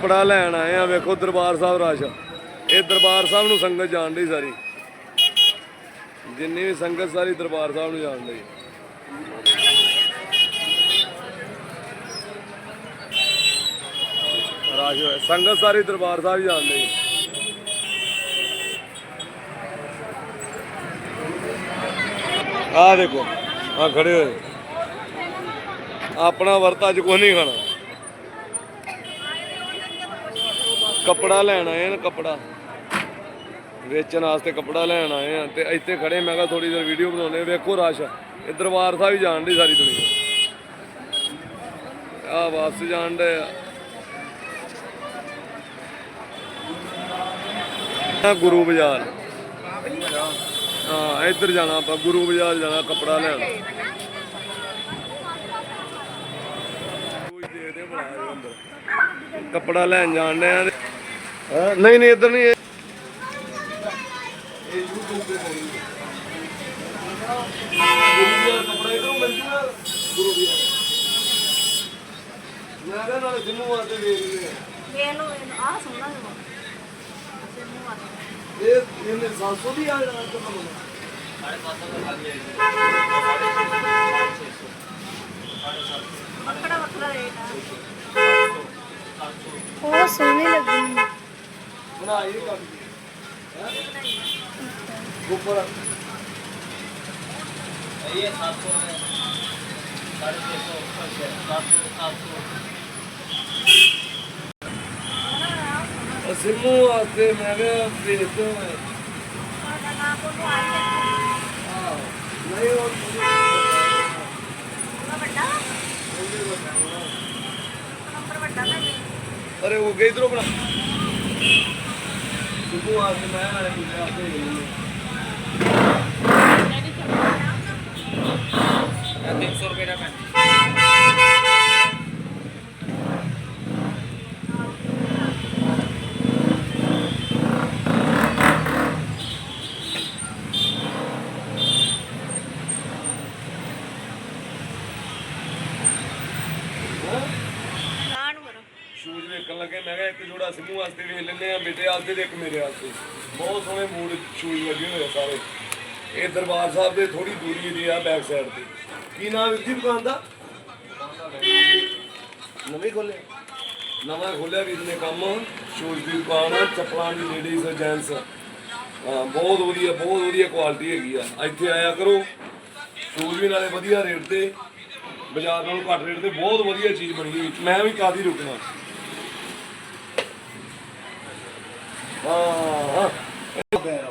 ਕੱਪੜਾ ਲੈਣ ਆਏ ਆ, ਵੇਖੋ ਦਰਬਾਰ ਸਾਹਿਬ ਰਸ਼ ਇਹ ਦਰਬਾਰ ਸਾਹਿਬ ਨੂੰ ਸੰਗਤ ਜਾਣ ਡਈ ਸਾਰੀ। ਜਿੰਨੀ ਵੀ ਸੰਗਤ ਸਾਰੀ ਦਰਬਾਰ ਸਾਹਿਬ ਨੂੰ ਜਾਣ ਡਈ। ਰਸ਼ ਹੋਇਆ। ਸੰਗਤ ਸਾਰੀ ਦਰਬਾਰ ਸਾਹਿਬ ਜਾਣ ਡਈ। ਆ ਦੇਖੋ ਆ ਖੜੇ ਹੋਏ। ਆਪਣਾ ਵਰਤ ਅੱਜ ਕੁਛ ਨਹੀਂ ਖਾਣਾ। ਕੱਪੜਾ ਲੈਣ ਆਏ ਨੇ ਕੱਪੜਾ। ਵੇਚਣ ਵਾਸਤੇ ਕੱਪੜਾ ਲੈਣ ਆਏ ਆ ਤੇ ਇੱਥੇ ਖੜੇ, ਮੈਂ ਕਿਹਾ ਥੋੜੀ ਦੇਰ ਵੀਡੀਓ ਬਣਾਉਣੇ ਵੇਖੋ ਰਸ਼ ਇਹ ਦਰਬਾਰ ਸਾਹਿਬ ਹੀ ਜਾਣ ਦੀ ਸਾਰੀ ਦੁਨੀਆ। ਆ ਵਾਪਸ ਜਾਣ ਦੇ ਆ। ਗੁਰੂ ਬਾਜ਼ਾਰ। ਹਾਂ, ਇੱਧਰ ਜਾਣਾ ਆਪਾਂ, ਗੁਰੂ ਬਾਜ਼ਾਰ ਜਾਣਾ, ਕੱਪੜਾ ਲੈਣ। ਕੋਈ ਦੇ ਦੇ ਬਣਾ ਅੰਦਰ। ਕੱਪੜਾ ਲੈਣ ਜਾਣ ਦੇ ਆ ਨਹੀਂ ਨਹੀਂ ਇੱਧਰ ਨਹੀਂ ਇਹ ਇਹ YouTube ਤੇ ਪਾਉਣੀ ਹੈ। ਗੁਰੂ ਬਾਜ਼ਾਰ ਕੱਪੜਾ ਇਧਰੋਂ ਮਿਲ ਜੂਗਾ ਗੁਰੂ ਬਾਜ਼ਾਰ ਮੈਂ ਕਿਹਾ ਨਾਲੇ ਜਿੰਨੂੰ ਵਾਸਤੇ ਵੇਚ ਰਹੇ ਆ ਵੇਖ ਲਓ ਆ ਸੋਹਣਾ ਜਿਹਾ ਅੱਛੇ ਮੂੰਹ ਵਾਲਾ ਇਹ ਇਹਨੇ 700 ਦੀ ਆ ਜਾਣਾ ਤੁਹਾਨੂੰ ਵੱਖਰਾ ਵੱਖਰਾ ਰੇਟ ਆ ਉਹ ਸੋਹਣੀ ਲੱਗੀ ਨਾ ਇਹ ਕੰਮ ਹੈ। ਉੱਪਰ ਇਹ 700 ਹੈ। 650 700 700 ਸਿਮੂ ਆਤੇ ਮੈਂ ਕਿਹਾ ਫੇਰ ਤੋਂ ਹੈ ਨਹੀਂ ਉਹ ਵੱਡਾ ਨੰਬਰ ਵੱਡਾ ਅਰੇ ਉਹ ਗਈ ਇਧਰੋਂ ਬਣਾ। ਸੁਭੂ ਆ ਕੇ ਮੈਂ ਨਾਲੇ ਪੁੱਛਿਆ ਭੇਜ ਲੈਣੇ 300 ਰੁਪਏ ਦਾ ਪੈਂਦਾ ਵਾਸਤੇ ਤੇ ਇੱਕ ਮੇਰੇ ਵਾਸਤੇ ਬਹੁਤ ਸੋਹਣੇ ਮੂਡ ਸ਼ੂਜ਼ ਲੱਗੇ ਹੋਏ ਆ ਸਾਰੇ। ਇਹ ਦਰਬਾਰ ਸਾਹਿਬ ਦੇ ਥੋੜੀ ਦੂਰੀ ਦੀ ਆ ਬੈਕ ਸਾਈਡ ਤੇ। ਕੀ ਨਾਮ ਵੀਰ ਜੀ ਦੁਕਾਨ ਦਾ? ਨਵੇਂ ਖੋਲਿਆ ਨਵਾਂ ਖੋਲਿਆ ਵੀਰ ਨੇ ਕੰਮ। ਸ਼ੂਜ਼ ਦੀ ਦੁਕਾਨ ਆ ਚੱਪਲਾਂ ਦੀ ਲੇਡੀਜ਼ ਜੈਂਟਸ ਹਾਂ, ਬਹੁਤ ਵਧੀਆ ਬਹੁਤ ਵਧੀਆ ਕੁਆਲਿਟੀ ਹੈਗੀ ਆ। ਇੱਥੇ ਆਇਆ ਕਰੋ। ਸ਼ੂਜ਼ ਵੀ ਨਾਲੇ ਵਧੀਆ ਰੇਟ ਤੇ, ਬਾਜ਼ਾਰ ਨਾਲੋਂ ਘੱਟ ਰੇਟ ਤੇ ਬਹੁਤ ਵਧੀਆ ਚੀਜ਼ ਬਣੀ ਹੋਈ। ਮੈਂ ਵੀ ਕਾਦੀ ਰੁਕਣਾ। ਹਾਂ ਹਾਂ ਇਹ ਪੈਰ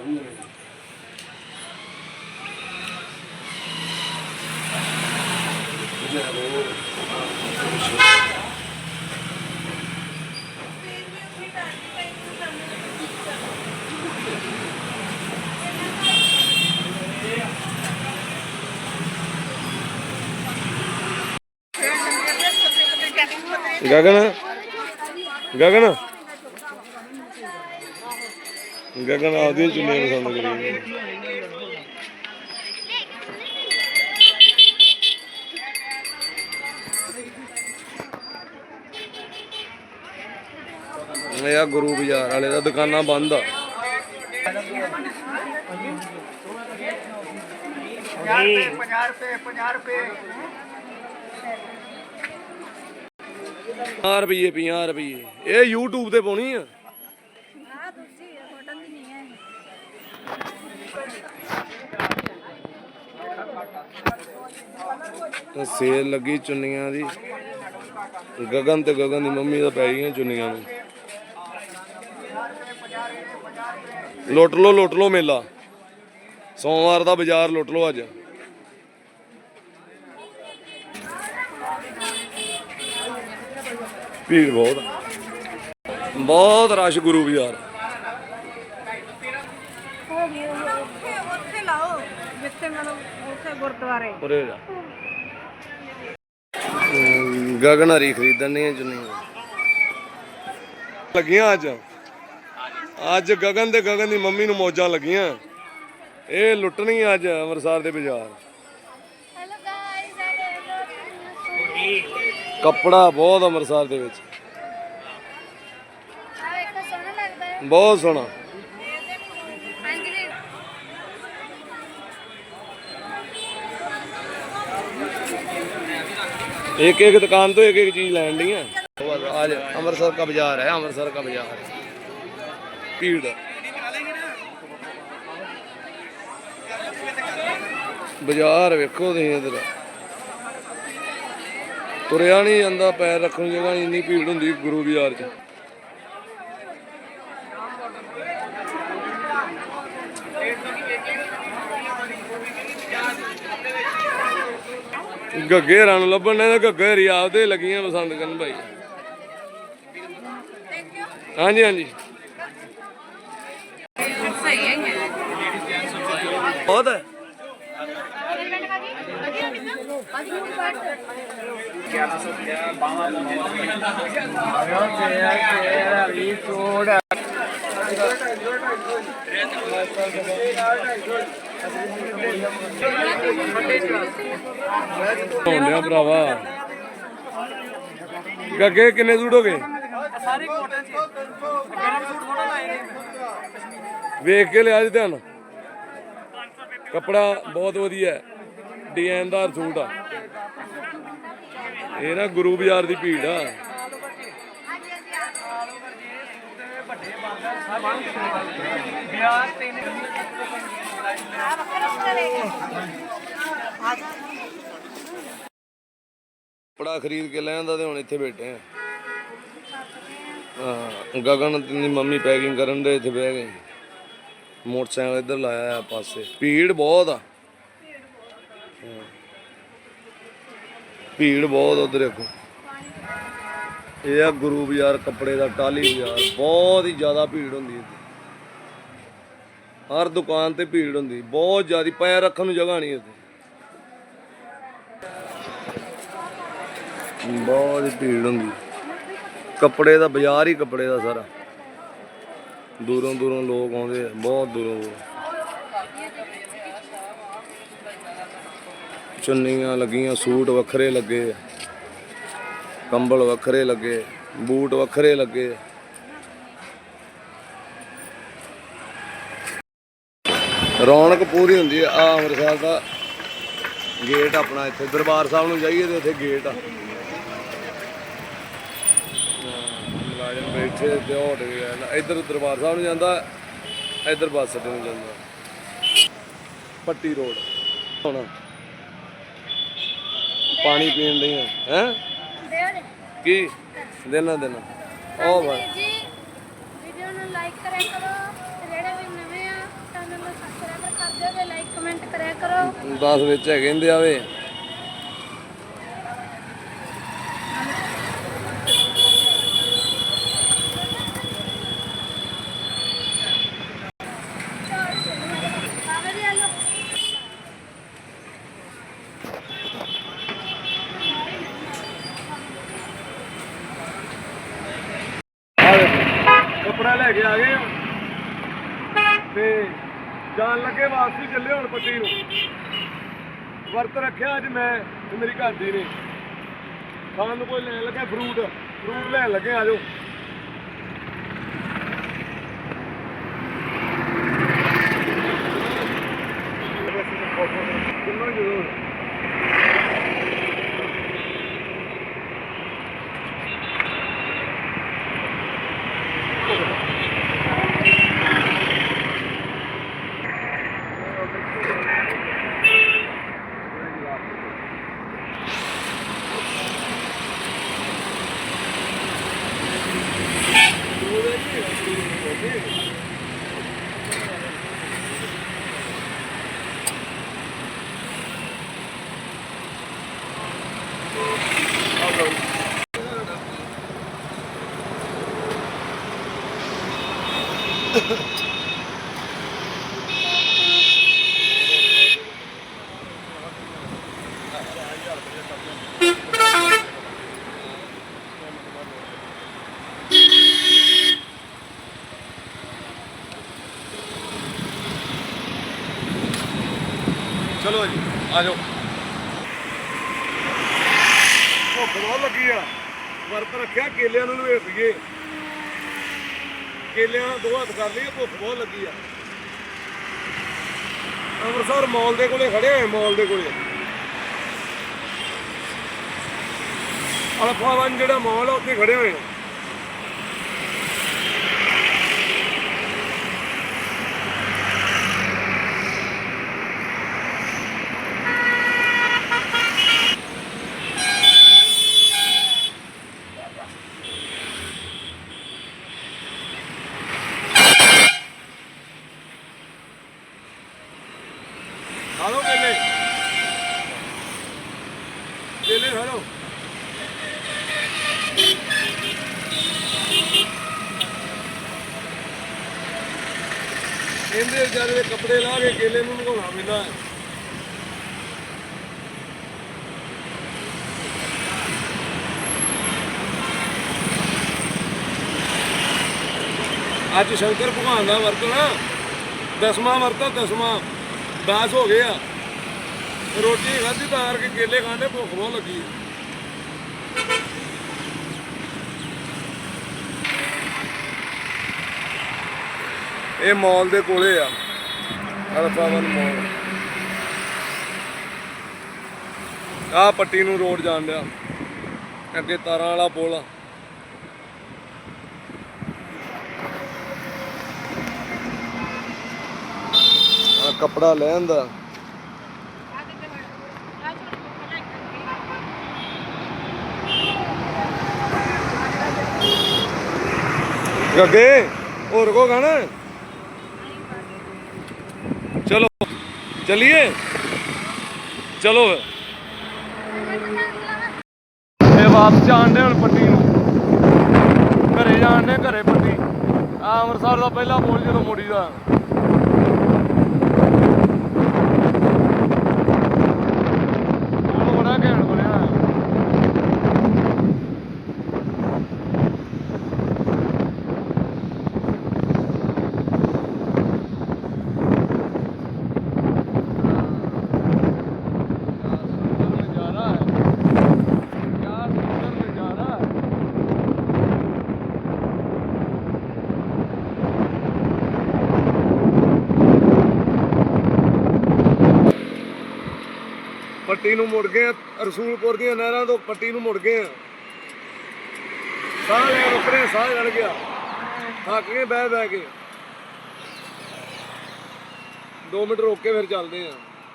ਗਗਨ? ਗਗਨ? ਗਗਨ ਆਦੀ ਚੁੰਨੀ ਪਸੰਦ ਕਰੀ ਇਹ ਆ ਗੁਰੂ ਬਾਜ਼ਾਰ ਵਾਲੇ ਦਾ ਦੁਕਾਨਾਂ ਬੰਦ ਆ। ਪੰਜਾਹ ਰੁਪਏ 50 ਰੁਪਏ। ਇਹ YouTube ਤੇ ਪਾਉਣੀ ਆ ਦੂਜੀ ਕਾਟਨ ਦੀ ਨਹੀਂ ਹੈ ਤਾਂ ਸੇਲ ਲੱਗੀ ਚੁੰਨੀਆਂ ਦੀ। ਗਗਨ ਤੇ ਗਗਨ ਦੀ ਮੰਮੀ ਦਾ ਪੈ ਗਈਆਂ ਚੁੰਨੀਆਂ ਨੂੰ। ਲੁੱਟ ਲੋ ਲੁੱਟ ਲੋ ਮੇਲਾ। ਸੋਮਵਾਰ ਦਾ ਬਾਜ਼ਾਰ ਲੁੱਟ ਲੋ ਅੱਜ। ਭੀੜ ਬਹੁਤ। ਬਹੁਤ ਰਸ਼ ਗੁਰੂ ਬਾਜ਼ਾਰ। ਉੱਥੇ ਲਾਓ ਜਿੱਥੇ ਮਤਲਬ ਉੱਥੇ ਗੁਰਦੁਆਰੇ। ਉਰੇ ਜਾ। ਗਗਨ ਹਰੀ ਖਰੀਦਣ ਨਹੀਂ ਚੁੰਨੀਆਂ। ਲੱਗੀਆਂ ਅੱਜ। ਅੱਜ ਗਗਨ ਤੇ ਗਗਨ ਦੀ ਮੰਮੀ ਨੂੰ ਮੌਜਾਂ ਲੱਗੀਆਂ। ਇਹ ਲੁੱਟਣੀਆਂ ਅੱਜ ਅੰਮ੍ਰਿਤਸਰ ਦੇ ਬਾਜ਼ਾਰ। ਕੱਪੜਾ ਬਹੁਤ ਅੰਮ੍ਰਿਤਸਰ ਦੇ ਵਿੱਚ। ਬਹੁਤ ਸੋਹਣਾ। एक एक दुकान तो एक एक चीज लैंड दी है आज अमृतसर का बाजार है अमृतसर का बाजार भीड़ ਬਾਜ਼ਾਰ ਵੇਖੋ ਤੁਸੀਂ ਇਧਰ ਤੁਰਿਆ ਨਹੀਂ ਜਾਂਦਾ ਪੈਰ ਰੱਖਣ ਨੂੰ ਜਗ੍ਹਾ ਨਹੀਂ ਇੰਨੀ ਭੀੜ ਹੁੰਦੀ ਗੁਰੂ ਬਾਜ਼ਾਰ 'ਚ ਗੱਗੇ ਰਾਂ ਨੂੰ ਲੱਭਣ ਨੇ ਤਾਂ ਗੱਗੇ ਰਿਆਬ ਦੇ ਲੱਗੀਆਂ ਪਸੰਦ ਕਰਨ ਭਾਈ। ਹਾਂਜੀ ਹਾਂਜੀ। ਬਹੁਤ ਹੈ। ਹੋਣਿਆ ਭਰਾਵਾ। ਗੱਗੇ ਕਿੰਨੇ ਸੂਟ ਹੋ ਗਏ? ਸਾਰੇ ਕੋਟਨ ਚ। ਗਰਮ ਸੂਟ ਥੋੜਾ ਲਾਏ ਨੇ। ਵੇਖ ਕੇ ਲਿਆ ਜੀ ਧਿਆਨ। ਕੱਪੜਾ ਬਹੁਤ ਵਧੀਆ ਹੈ। ਡਿਜ਼ਾਈਨਦਾਰ ਸੂਟ ਆ। ਇਹ ਨਾ ਗੁਰੂ ਬਾਜ਼ਾਰ ਦੀ ਭੀੜ ਆ। ਵਿਆਹ ਤਿੰਨ ਕੱਪੜਾ ਖਰੀਦ ਕੇ ਲੈ ਆਂਦਾ ਤੇ ਹੁਣ ਇੱਥੇ ਬੈਠੇ ਆ। ਹਾਂ, ਗਗਨ ਦੀ ਮੰਮੀ ਪੈਕਿੰਗ ਕਰਨ ਦੇ ਇੱਥੇ ਬਹਿ ਗਏ ਮੋਟਰਸਾਈਕਲ ਇੱਧਰ ਲਾਇਆ ਆ ਪਾਸੇ। ਭੀੜ ਬਹੁਤ ਆ। ਭੀੜ ਬਹੁਤ ਉਧਰ ਦੇਖੋ। ਇਹ ਆ ਗੁਰੂ ਬਾਜ਼ਾਰ ਕੱਪੜੇ ਦਾ ਟਾਲੀ ਬਾਜ਼ਾਰ, ਬਹੁਤ ਹੀ ਜ਼ਿਆਦਾ ਭੀੜ ਹੁੰਦੀ ਹੈ। ਹਰ ਦੁਕਾਨ ਤੇ ਭੀੜ ਹੁੰਦੀ, ਬਹੁਤ ਜ਼ਿਆਦਾ, ਪੈਰ ਰੱਖਣ ਨੂੰ ਜਗ੍ਹਾ ਨਹੀਂ ਇੱਥੇ ਬਹੁਤ ਹੀ ਭੀੜ ਹੁੰਦੀ। ਕੱਪੜੇ ਦਾ, ਬਾਜ਼ਾਰ ਹੀ ਕੱਪੜੇ ਦਾ ਸਾਰਾ। ਦੂਰੋਂ ਦੂਰੋਂ ਲੋਕ ਆਉਂਦੇ ਆ, ਬਹੁਤ ਦੂਰੋਂ ਦੂਰੋਂ। ਚੁੰਨੀਆਂ ਲੱਗੀਆਂ, ਸੂਟ ਵੱਖਰੇ ਲੱਗੇ ਆ। ਕੰਬਲ ਵੱਖਰੇ ਲੱਗੇ, ਬੂਟ ਵੱਖਰੇ ਲੱਗੇ। ਰੌਣਕ ਪੂਰੀ ਹੁੰਦੀ ਆ, ਆਹ ਅੰਮ੍ਰਿਤਸਰ ਦਾ ਗੇਟ ਆਪਣਾ ਇੱਥੇ, ਦਰਬਾਰ ਸਾਹਿਬ ਨੂੰ ਜਾਈਏ ਤੇ ਉੱਥੇ ਗੇਟ ਆ। ਮੁਲਾਜ਼ਮ ਬੈਠੇ ਤੇ ਹਟ ਗਿਆ ਇੱਧਰ ਦਰਬਾਰ ਸਾਹਿਬ ਨੂੰ ਜਾਂਦਾ, ਇੱਧਰ ਬੱਸ ਅੱਡੇ ਨੂੰ ਜਾਂਦਾ। ਪੱਟੀ ਰੋਡ। ਹੁਣ ਪਾਣੀ ਪੀਣ ਲਈ ਹੈ? ਕੀ? ਦੇਣਾ ਦੇਣਾ ਉਹ ਬਸ ਜੀ ਵੀਡੀਓ ਨੂੰ ਲਾਈਕ ਕਰਿਆ ਕਰੋ ਤੇ ਜਿਹੜੇ ਵੀ ਨਵੇਂ ਆ ਚੈਨਲ ਨੂੰ ਸਬਸਕ੍ਰਾਈਬ ਕਰ ਦਿਓ ਤੇ ਲਾਈਕ ਕਮੈਂਟ ਕਰਿਆ ਕਰੋ। 10 ਵਿੱਚ ਹੈਗੇ ਕਹਿੰਦੇ ਆਵੇ ਜੀ ਆਲੋ ਆ ਵੇਖੋ, ਕੱਪੜਾ ਲੈ ਕੇ ਆ ਗਏ ਆ। ਤੇ ਜਾਣ ਲੱਗੇ ਵਾਪਸੀ ਚੱਲੇ ਹੁਣ ਪੱਟੀ ਨੂੰ ਵਰਤ ਰੱਖਿਆ ਅੱਜ ਮੈਂ ਤੇ ਮੇਰੀ ਘਰ ਦੀ ਨੇ। ਖਾਣ ਨੂੰ ਕੋਈ ਲੈਣ ਲੱਗਾ ਫਰੂਟ ਫਰੂਟ ਲੈਣ ਲੱਗੇ ਆਜੋ ਕਿੰਨਾ ਜ਼ਰੂਰ। ਚਲੋ ਜੀ, ਆ ਜਾਓ। ਭੁੱਖ ਬਹੁਤ ਲੱਗੀ ਆ। ਵਰਤ ਰੱਖਿਆ, ਕੇਲਿਆਂ ਨੂੰ ਲਵੇਟ ਦਈਏ। ਕੇਲਿਆਂ ਦੋ ਹੱਥ ਕਰ ਲਈਏ, ਭੁੱਖ ਬਹੁਤ ਲੱਗੀ ਆ। ਅੰਮ੍ਰਿਤਸਰ ਮਾਲ ਦੇ ਕੋਲੇ ਖੜੇ ਹੋਏ, ਮਾਲ ਦੇ ਕੋਲੇ। ਅਲਫਾ ਵਨ ਜਿਹੜਾ ਮਾਲ ਆ, ਉੱਥੇ ਖੜੇ ਹੋਏ ਆ ਖਾ ਲਓ ਕੇਲੇ ਕੇਲੇ ਖਾ ਲਓ ਇਹਦੇ ਵਿਚਾਰੇ ਦੇ ਕੱਪੜੇ ਕੇਲੇ ਨੂੰ ਲਗਾਉਣਾ ਪੈਂਦਾ ਹੈ ਅੱਜ ਸ਼ੰਕਰ ਭਗਵਾਨ ਦਾ ਵਰਤ ਨਾ ਦਸਵਾਂ ਵਰਤ ਆ, ਦਸਵਾਂ। 10 ਹੋ ਗਏ ਆ। ਰੋਟੀ ਖਾਧੀ ਤਾਰ ਕੇ ਕੇਲੇ ਖਾਣੇ ਭੁੱਖ ਬਹੁਤ ਲੱਗੀ ਇਹ ਮਾਲ ਦੇ ਕੋਲੇ ਆ। ਅਲਫਾਵਨ ਮਾਲ ਆ ਪੱਟੀ ਨੂੰ ਰੋਡ ਜਾਣ ਡਿਆ। ਅੱਗੇ ਤਾਰਾਂ ਵਾਲਾ ਪੁਲ ਆ। ਆ ਕੱਪੜਾ ਲੈਣ ਦਾ। ਗੱਗੇ, ਹੋਰ ਕੋ ਗਾਣਾ ਚਲੋ ਚਲਿਏ ਚਲੋ ਇਹ ਵਾਪਸ ਜਾਣਦੇ ਹੁਣ ਪੱਟੀ ਨੂੰ। ਘਰੇ ਜਾਣਦੇ ਘਰੇ ਪੱਟੀ। ਆ ਅੰਮ੍ਰਿਤਸਰ ਦਾ ਪਹਿਲਾ ਪੁਲ ਜਦੋਂ ਮੋੜੀ ਦਾ ਪੱਟੀ ਨੂੰ ਮੁੜ ਗਏ ਆ, ਰਸੂਲਪੁਰ ਦੀਆਂ ਨਹਿਰਾਂ ਤੋਂ ਪੱਟੀ ਨੂੰ ਮੁੜ ਗਏ ਆ। ਸਾਹ ਲੈ ਰੁਕਰੇ ਸਾਹ ਚੜ ਗਿਆ। ਥੱਕ ਗਏ ਬਹਿ ਬਹਿ ਕੇ। 2 ਮਿੰਟ ਰੋਕ ਕੇ ਫਿਰ ਚੱਲਦੇ ਆ।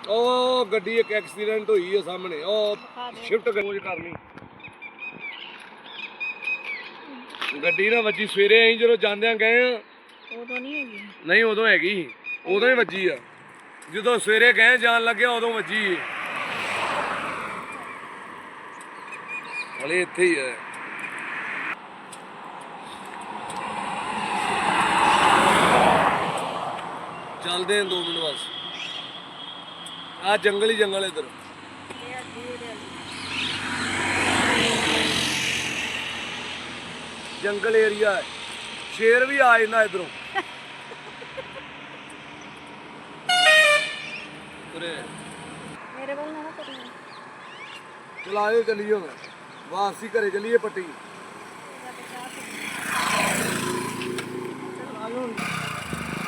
ਉਹ ਗੱਡੀ ਇੱਕ ਐਕਸੀਡੈਂਟ ਹੋਈ ਹੈ ਸਾਹਮਣੇ। ਉਹ ਸ਼ਿਫਟ ਕਰੋਜ ਕਰਨੀ। ਗੱਡੀ ਨਾ ਵੱਜੀ ਸਵੇਰੇ ਅਸੀਂ ਜਦੋਂ ਜਾਂਦਿਆਂ ਗਏ ਆ। ਉਦੋਂ ਨਹੀਂ ਹੈਗੀ। ਨਹੀਂ ਉਦੋਂ ਹੈਗੀ ਸੀ। ਉਦੋਂ ਹੀ ਵੱਜੀ ਆ। ਜਦੋਂ ਸਵੇਰੇ ਗਏ ਜਾਣ ਲੱਗਿਆ ਉਦੋਂ ਵੱਜੀ ਹਲੇ ਇੱਥੇ ਹੀ ਹੈ। ਚੱਲਦੇ ਹਾਂ 2 ਮਿੰਟ ਬਸ। ਆ ਜੰਗਲ ਹੀ ਜੰਗਲ ਇਧਰ। ਜੰਗਲ ਏਰੀਆ ਹੈ। ਸ਼ੇਰ ਵੀ ਆ ਜਾਂਦਾ ਇਧਰੋਂ। ਉਰੇ। ਮੇਰੇ ਵੱਲ ਨਾ ਕਰੀ। ਚਲਾਏ ਚੱਲੀਏ ਹੁਣ। ਵਾਪਸੀ ਘਰੇ ਚੱਲੀਏ ਪੱਟੀ।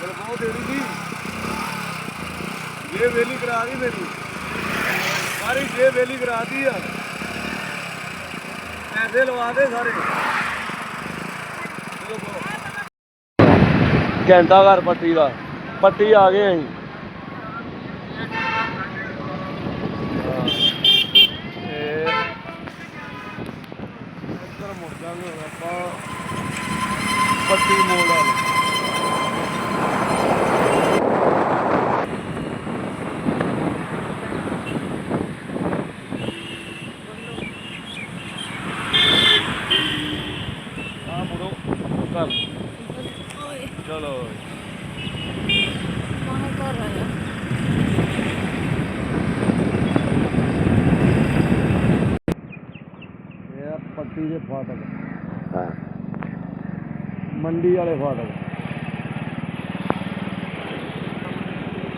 ਚਲ ਬਹੁਤ ਦੇੜੀ ਦੀ ਜੇ ਵੇਲੀ ਕਰਾ ਦੀ ਮੇਰੀ। ਸਾਰੀ ਜੇ ਵੇਲੀ ਕਰਾਤੀ ਆ। ਪੈਸੇ ਲਵਾ ਦੇ ਸਾਰੇ ਘੰਟਾ ਘਰ ਪੱਟੀ ਦਾ। ਪੱਟੀ ਆ ਗਏ ਅਸੀਂ ਇਹ ਇੱਧਰ ਮੁੜ ਜਾਾਂਗੇ ਹੁਣ ਆਪਾਂ ਪੱਟੀ ਮੋੜ ਵਾਲੇ ਆ ਮੁੜੋ ਕਰ ਚਲੋ ਕੌਣ ਕਰ ਰਿਹਾ ਇਹ ਆ ਪੱਟੀ ਦੇ ਫਾਟਕ ਹਾਂ ਮੰਡੀ ਵਾਲੇ ਫਾਟਕ।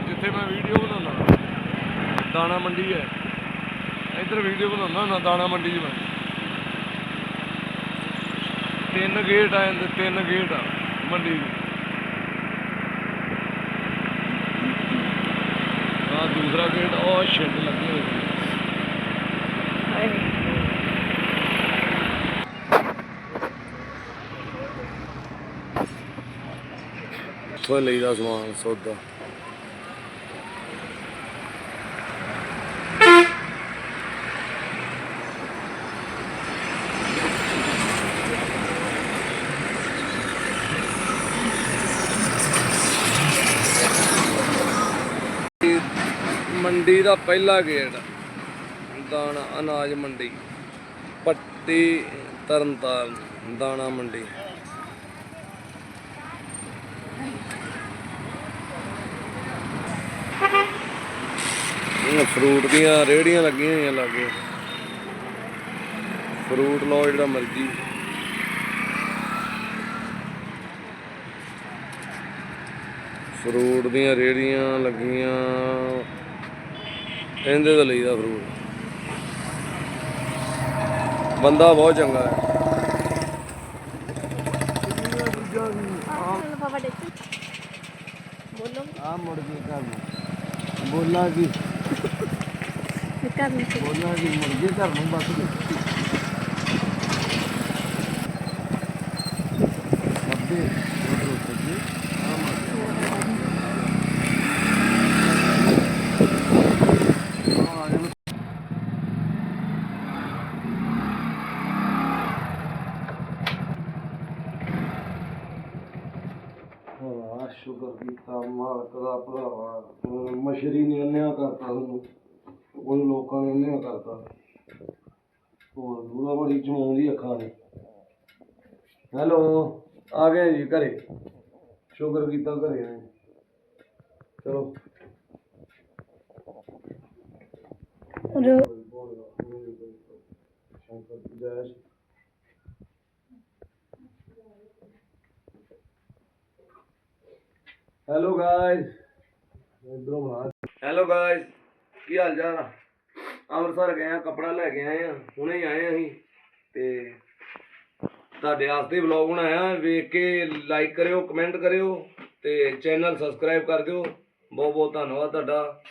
ਜਿੱਥੇ ਮੈਂ ਵੀਡੀਓ ਬਣਾਉਣਾ ਦਾਣਾ ਮੰਡੀ ਹੈ। ਇੱਧਰ ਵੀਡੀਓ ਬਣਾਉਣਾ ਹੁੰਦਾ ਦਾਣਾ ਮੰਡੀ 'ਚ ਮੈਂ। ਤਿੰਨ ਗੇਟ ਆ ਜਾਂਦੇ ਤਿੰਨ ਗੇਟ ਆ ਮੰਡੀ ਆ ਦੂਸਰਾ ਗੇਟ ਉਹ ਛਿੰਡ ਲੱਗੇ ਹੋਏ ਨੇ। ਇੱਥੋਂ ਲਈਦਾ ਸਮਾਨ, ਸੌਦਾ। ਮੰਡੀ ਦਾ ਪਹਿਲਾ ਗੇਟ, ਦਾਣਾ, ਅਨਾਜ ਮੰਡੀ, ਪੱਟੀ ਤਰਨਤਾਰਨ, ਦਾਣਾ ਮੰਡੀ। ਇਹ ਫਰੂਟ ਦੀਆਂ ਰੇੜੀਆਂ ਲੱਗੀਆਂ ਹੋਈਆਂ ਲਾਗੇ ਫਰੂਟ ਲਓ ਜਿਹੜਾ ਮਰਜ਼ੀ। ਫਰੂਟ ਦੀਆਂ ਰੇੜੀਆਂ ਲੱਗੀਆਂ। ਇਹਦੇ ਦਾ ਲਈਦਾ ਫਰੂਟ ਬੰਦਾ ਬਹੁਤ ਚੰਗਾ ਹੈ। ਆ ਮੁੜ ਕੇ ਨੂੰ ਬੋਲਾ ਕੀ? ਕਰ ਨਹੀਂ ਬੋਲਾ ਕੀ ਮੁੜ ਘਰ ਨੂੰ ਬਸ ਅੱਬੇ ਸ਼ੁਕਰ ਕੀਤਾ ਮਾਲਕ ਦਾ ਭਰਾਵਾ। ਹੁਣ ਮਸ਼ਰੀ ਨੇ ਅੰਨਿਆ ਕਰਤਾ ਤੁਹਾਨੂੰ ਉਹ ਲੋਕਾਂ ਨੇ ਅੰਨਿਆ ਕਰਤਾ ਹੋਰ ਦੂਰਾ ਬੜੀ ਚਮਾਉਂਦੀ ਅੱਖਾਂ ਨੇ ਹੈਲੋ ਆ ਗਏ ਜੀ ਘਰੇ ਸ਼ੁਕਰ ਕੀਤਾ ਘਰੇ ਆਏ ਚਲੋ ਸ਼ੰਕਰ ਦੀ ਜੈ ਸ਼੍ਰੀ ਹੈਲੋ ਗਾਇਸ ਕੀ ਹਾਲ ਚਾਲ ਆ? ਅੰਮ੍ਰਿਤਸਰ ਗਏ ਆ, ਕੱਪੜਾ ਲੈ ਕੇ ਆਏ ਆ, ਹੁਣੇ ਹੀ ਆਏ ਆ ਅਸੀਂ। ਤੇ ਤੁਹਾਡੇ ਵਾਸਤੇ ਵਲੌਗ ਬਣਾਇਆ, ਵੇਖ ਕੇ ਲਾਈਕ ਕਰਿਓ ਕਮੈਂਟ ਕਰਿਓ, ਤੇ ਚੈਨਲ ਸਬਸਕ੍ਰਾਈਬ ਕਰ ਦਿਓ। ਬਹੁਤ ਬਹੁਤ ਧੰਨਵਾਦ ਤੁਹਾਡਾ।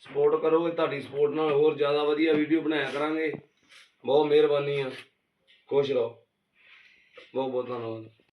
ਸਪੋਰਟ ਕਰੋਗੇ ਤੁਹਾਡੀ ਸਪੋਰਟ ਨਾਲ ਹੋਰ ਜ਼ਿਆਦਾ ਵਧੀਆ ਵੀਡੀਓ ਬਣਾਇਆ ਕਰਾਂਗੇ। ਬਹੁਤ ਮਿਹਰਬਾਨੀ ਆ। ਖੁਸ਼ ਰਹੋ। ਬਹੁਤ ਬਹੁਤ ਧੰਨਵਾਦ।